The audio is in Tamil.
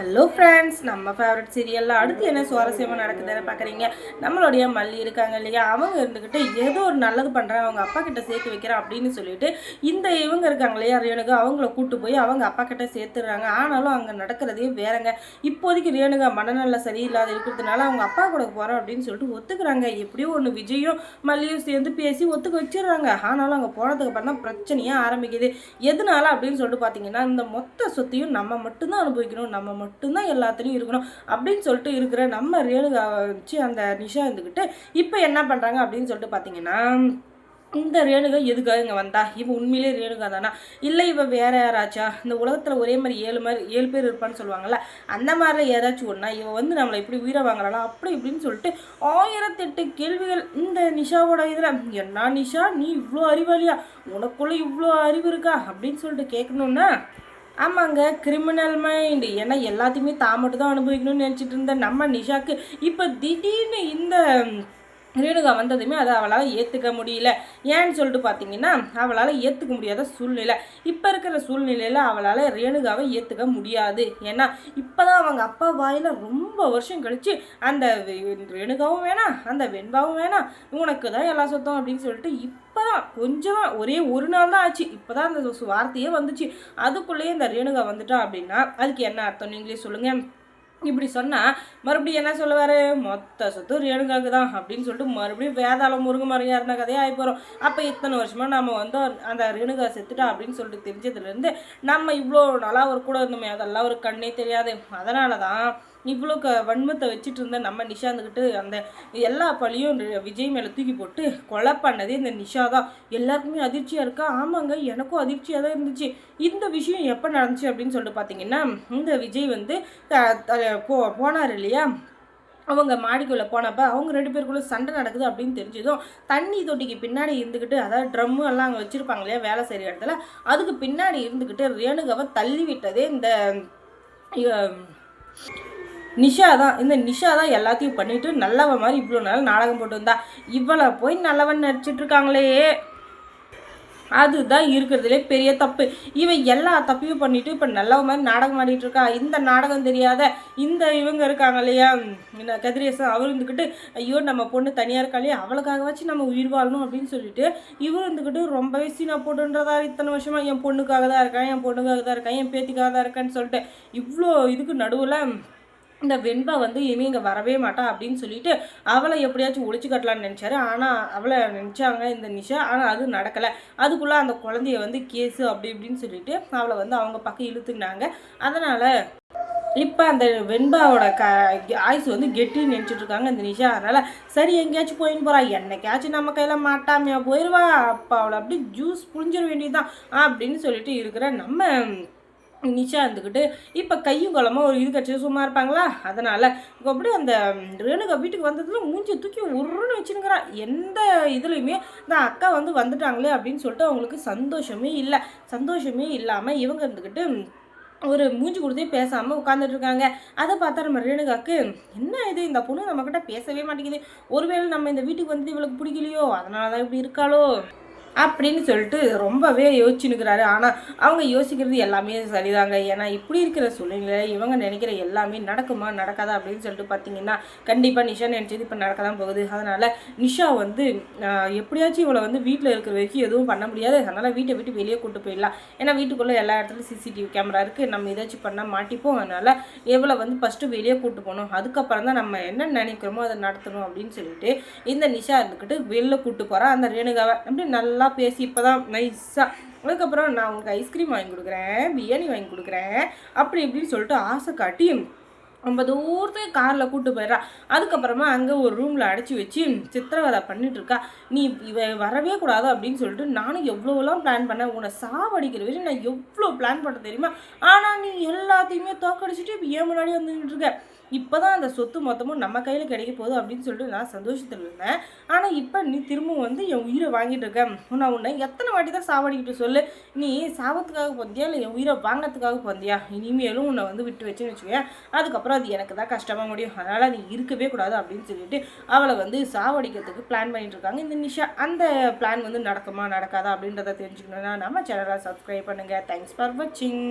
ஹலோ ஃப்ரெண்ட்ஸ் நம்ம ஃபேவரட் சீரியலில் அடுத்து என்ன சுவாரஸ்யமாக நடக்குதுன்னு பார்க்குறீங்க நம்மளுடைய மல்லி இருக்காங்க இல்லையா? அவங்க இருந்துக்கிட்டு ஏதோ ஒரு நல்லது பண்ணுறேன் அவங்க அப்பா கிட்ட சேர்த்து வைக்கிறேன் அப்படின்னு சொல்லிட்டு இந்த இவங்க இருக்காங்க இல்லையா ரேணுகா அவங்கள கூட்டு போய் அவங்க அப்பா கிட்ட சேர்த்துடுறாங்க. ஆனாலும் அங்கே நடக்கிறதே வேறங்க. இப்போதைக்கு ரேணுகா மனநல சரியில்லாத இருக்கிறதுனால அவங்க அப்பா கூட போகிறோம் அப்படின்னு சொல்லிட்டு ஒத்துக்கிறாங்க. எப்படியோ ஒன்று விஜயும் மல்லியும் சேர்ந்து பேசி ஒத்துக்க வச்சிடுறாங்க. ஆனாலும் அங்கே போனதுக்கு அப்புறம் தான் பிரச்சனையாக ஆரம்பிக்குது. எதனால அப்படின்னு சொல்லிட்டு பார்த்தீங்கன்னா இந்த மொத்த சொத்தையும் நம்ம மட்டும்தான் அனுபவிக்கணும் நம்ம மட்டும் மட்டும்தான் எல்லாத்துலேயும் இருக்கணும். அப்படின்னு சொல்லிட்டு இருக்கிற நம்ம ரேணுகா வச்சு அந்த நிஷா இருந்துக்கிட்டு இப்போ என்ன பண்ணுறாங்க அப்படின்னு சொல்லிட்டு பார்த்தீங்கன்னா இந்த ரேணுகா எதுக்காக இங்கே வந்தா? இவன் உண்மையிலே ரேணுகா தானா? இல்லை இவன் வேற யாராச்சா? இந்த உலகத்தில் ஒரே மாதிரி ஏழு மாதிரி ஏழு பேர் இருப்பான்னு சொல்லுவாங்கல்ல அந்த மாதிரில ஏதாச்சும் ஒன்றா இவன் வந்து நம்மளை இப்படி உயிரை வாங்குறாளா? அப்படி இப்படின்னு சொல்லிட்டு ஆயிரத்தெட்டு கேள்விகள் இந்த நிஷாவோட இதில் என்ன நிஷா? நீ இவ்வளோ அறிவாளியா? உனக்குள்ளே இவ்வளோ அறிவு இருக்கா? அப்படின்னு சொல்லிட்டு கேட்கணுன்னா ஆமாங்க கிரிமினல் மைண்ட் ஏன்னா எல்லாத்தையுமே தான் மட்டும் தான் அனுபவிக்கணும்னு நினச்சிட்டு இருந்த நம்ம நிஷாக்கு இப்போ திடீர்னு இந்த ரேணுகா வந்ததுமே அதை அவளால் ஏற்றுக்க முடியல. ஏன்னு சொல்லிட்டு பார்த்தீங்கன்னா அவளால் ஏற்றுக்க முடியாத சூழ்நிலை. இப்போ இருக்கிற சூழ்நிலையில் அவளால் ரேணுகாவை ஏற்றுக்க முடியாது. ஏன்னா இப்போ தான் அவங்க அப்பா வாயில் ரொம்ப வருஷம் கழித்து அந்த ரேணுகாவும் வேணாம் அந்த வெண்பாவும் வேணாம் உனக்கு தான் எல்லா சொத்தம் அப்படின்னு சொல்லிட்டு இப்போ தான் கொஞ்சமாக ஒரே ஒரு நாள் தான் ஆச்சு. இப்போ தான் அந்த வார்த்தையே வந்துச்சு. அதுக்குள்ளேயே இந்த ரேணுகா வந்துட்டா அப்படின்னா அதுக்கு என்ன அர்த்தம் நீங்களே சொல்லுங்கள் இப்படி சொன்னால் மறுபடியும் என்ன சொல்லுவார்? மொத்த சொத்து ரேணுகாவுக்கு தான் அப்படின்னு சொல்லிட்டு மறுபடியும் வேதாளம் முருங்க மரம் இருந்த கதையாக ஆகி போகிறோம் அப்போ இத்தனை வருஷமாக நம்ம வந்து அந்த ரேணுகா செத்துட்டா அப்படின்னு சொல்லிட்டு தெரிஞ்சதுலேருந்து நம்ம இவ்வளோ நல்லா ஒரு கூட இருந்தோமே அதெல்லாம் ஒரு கண்ணே தெரியாது. அதனால தான் இவ்வளோ க வன்மத்தை வச்சுட்டு இருந்த நம்ம நிஷாந்துக்கிட்டு அந்த எல்லா பழியும் விஜய் மேலே தூக்கி போட்டு கொலை பண்ணதே இந்த நிஷா தான். எல்லாருக்குமே அதிர்ச்சியாக இருக்கா? ஆமாங்க எனக்கும் அதிர்ச்சியாக தான் இருந்துச்சு. இந்த விஷயம் எப்போ நடந்துச்சு அப்படின்னு சொல்லிட்டு பார்த்தீங்கன்னா இந்த விஜய் வந்து போ போனார் இல்லையா? அவங்க மாடிக்குள்ளே போனப்போ அவங்க ரெண்டு பேருக்குள்ளே சண்டை நடக்குது அப்படின்னு தெரிஞ்சதும் தண்ணி தொட்டிக்கு பின்னாடி இருந்துக்கிட்டு அதாவது ட்ரம்மு எல்லாம் அங்கே வச்சுருப்பாங்க இல்லையா வேலை செய்கிற இடத்துல அதுக்கு பின்னாடி இருந்துக்கிட்டு ரேணுகாவை தள்ளி விட்டதே இந்த நிஷா தான் இந்த நிஷா தான் எல்லாத்தையும் பண்ணிட்டு நல்லவ மாதிரி இவ்வளோ நாள் நாடகம் போட்டு வந்தா. இவ்வளோ போய் நல்லவன் நடிச்சிட்டு இருக்காங்களே. அதுதான் இருக்கிறதுலே பெரிய தப்பு. இவன் எல்லா தப்பையும் பண்ணிட்டு இப்போ நல்லவ மாதிரி நாடகம் ஆடிட்டு இருக்கா? இந்த நாடகம் தெரியாத இந்த இவங்க இருக்காங்க இல்லையா? என்ன கதிரேசன் அவர் இருந்துக்கிட்டு ஐயோ நம்ம பொண்ணு தனியாக இருக்காளே அவளுக்காகவாச்சும் நம்ம உயிர் வாழணும் அப்படின்னு சொல்லிட்டு இவர் இருந்துக்கிட்டு ரொம்பவே சீனா போட்டுன்றதா இத்தனை வருஷமா என் பொண்ணுக்காக தான் இருக்கேன் என் பொண்ணுக்காக தான் இருக்கேன் என் பேத்திக்காக தான் இருக்கேன்னு சொல்லிட்டு இவ்வளோ இதுக்கு நடுவில் இந்த வெண்பா வந்து இனிமே இங்கே வரவே மாட்டா அப்படின்னு சொல்லிட்டு அவளை எப்படியாச்சும் ஒழிச்சு கட்டலாம்னு நினச்சாரு. ஆனால் அவளை நினச்சாங்க இந்த நிஷா. ஆனால் அது நடக்கலை. அதுக்குள்ளே அந்த குழந்தைய வந்து கேஸு அப்படி இப்படின்னு சொல்லிட்டு அவளை வந்து அவங்க பக்கம் இழுத்துக்கினாங்க அதனால் இப்போ அந்த வெண்பாவோட க ஆயுசு வந்து கெட்டின்னு நினச்சிட்டு இருக்காங்க இந்த நிஷா. அதனால் சரி எங்கேயாச்சும் போயின்னு போகிறா என்னைக்காச்சும் நம்ம கையில் மாட்டாமையா போயிடுவா அப்போ அவளை அப்படியே ஜூஸ் புழிஞ்சிட வேண்டியதுதான் அப்படின்னு சொல்லிட்டு இருக்கிற நம்ம நிஷா இருந்துக்கிட்டு இப்போ கையும் குளமாக ஒரு இது கட்சி சும்மா இருப்பாங்களா? அதனால் அப்படியே அந்த ரேணுகா வீட்டுக்கு வந்ததுல மூஞ்சி தூக்கி உருன்னு வச்சுருக்கிறா. எந்த இதுலேயுமே இந்த அக்கா வந்து வந்துட்டாங்களே அப்படின்னு சொல்லிட்டு அவங்களுக்கு சந்தோஷமே இல்லை. சந்தோஷமே இல்லாமல் இவங்க இருந்துக்கிட்டு ஒரு மூஞ்சி கொடுத்தே பேசாமல் உட்காந்துட்டு இருக்காங்க. அதை பார்த்தா நம்ம ரேணுகாக்கு என்ன இது? இந்த பொண்ணு நம்மக்கிட்ட பேசவே மாட்டேங்குது. ஒருவேளை நம்ம இந்த வீட்டுக்கு வந்து இவளுக்கு பிடிக்கலையோ? அதனால தான் இப்படி இருக்காளோ? அப்படின்னு சொல்லிட்டு ரொம்பவே யோசிச்சுனுக்கிறாரு ஆனால் அவங்க யோசிக்கிறது எல்லாமே சரிதாங்க. ஏன்னா இப்படி இருக்கிற சூழ்நிலை இவங்க நினைக்கிற எல்லாமே நடக்குமா நடக்காதா அப்படின்னு சொல்லிட்டு பார்த்தீங்கன்னா கண்டிப்பாக நிஷா நினச்சது இப்போ நடக்க தான் போகுது. அதனால் நிஷா வந்து எப்படியாச்சும் இவளை வந்து வீட்டில் இருக்கிற வரைக்கும் எதுவும் பண்ண முடியாது. அதனால் வீட்டை விட்டு வெளியே கூட்டு போயிடலாம். ஏன்னா வீட்டுக்குள்ளே எல்லா இடத்துலையும் சிசிடிவி கேமரா இருக்குது நம்ம ஏதாச்சும் பண்ணால் மாட்டிப்போம். அதனால் இவளை வந்து ஃபஸ்ட்டு வெளியே கூட்டு போகணும். அதுக்கப்புறம் தான் நம்ம என்ன நினைக்கிறோமோ அதை நடத்தணும் அப்படின்னு சொல்லிட்டு இந்த நிஷா இருந்துக்கிட்டு வெளில கூட்டு போகிறா அந்த ரேணுகாவை. அப்படி நல்லா நல்லா பேசி இப்போ தான் நைஸாக அதுக்கப்புறம் நான் உங்களுக்கு ஐஸ்கிரீம் வாங்கி கொடுக்குறேன் பிரியாணி வாங்கி கொடுக்குறேன் அப்படி இப்படின்னு சொல்லிட்டு ஆசை காட்டி ரொம்ப தூரத்துக்கு காரில் கூட்டு போயிடுறா. அதுக்கப்புறமா அங்கே ஒரு ரூமில் அடைச்சி வச்சு சித்திரவதை பண்ணிகிட்ருக்கா நீ இவ வரவே கூடாது அப்படின்னு சொல்லிட்டு நானும் எவ்வளோலாம் பிளான் பண்ணேன் உன்னை சாவடிக்கிற வரையும் நான் எவ்வளோ பிளான் பண்ண தெரியுமா? ஆனால் நீ எல்லாத்தையுமே தோக்கடிச்சிட்டு இப்போ ஏன் முன்னாடி வந்துட்டு இருக்க. இப்போ தான் அந்த சொத்து மொத்தமும் நம்ம கையில் கிடைக்க போகுது அப்படின்னு சொல்லிட்டு நான் சந்தோஷத்தில் இருந்தேன். ஆனால் இப்போ நீ திரும்பவும் வந்து என் உயிரை வாங்கிட்டு இருக்கேன் நான் உன்னை எத்தனை வாட்டி தான் சாவடிக்கிட்டு சொல்லு. நீ சாவத்துக்காக போந்தியா? இல்லை என் உயிரை வாங்கிறதுக்காக போந்தியா? இனிமேலும் உன்னை வந்து விட்டு வச்சுன்னு வச்சுக்கேன் அதுக்கப்புறம் அது எனக்கு தான் கஷ்டமாக முடியும். அதனால் நீ இருக்கவே கூடாது அப்படின்னு சொல்லிட்டு அவளை வந்து சாவடிக்கிறதுக்கு பிளான் பண்ணிட்டு இருக்காங்க. இந்த நிஷா அந்த பிளான் வந்து நடக்குமா நடக்காதா அப்படின்றத தெரிஞ்சுக்கணும்னா நம்ம சேனலை சப்ஸ்கிரைப் பண்ணுங்கள் தேங்க்ஸ் ஃபார் வாட்சிங்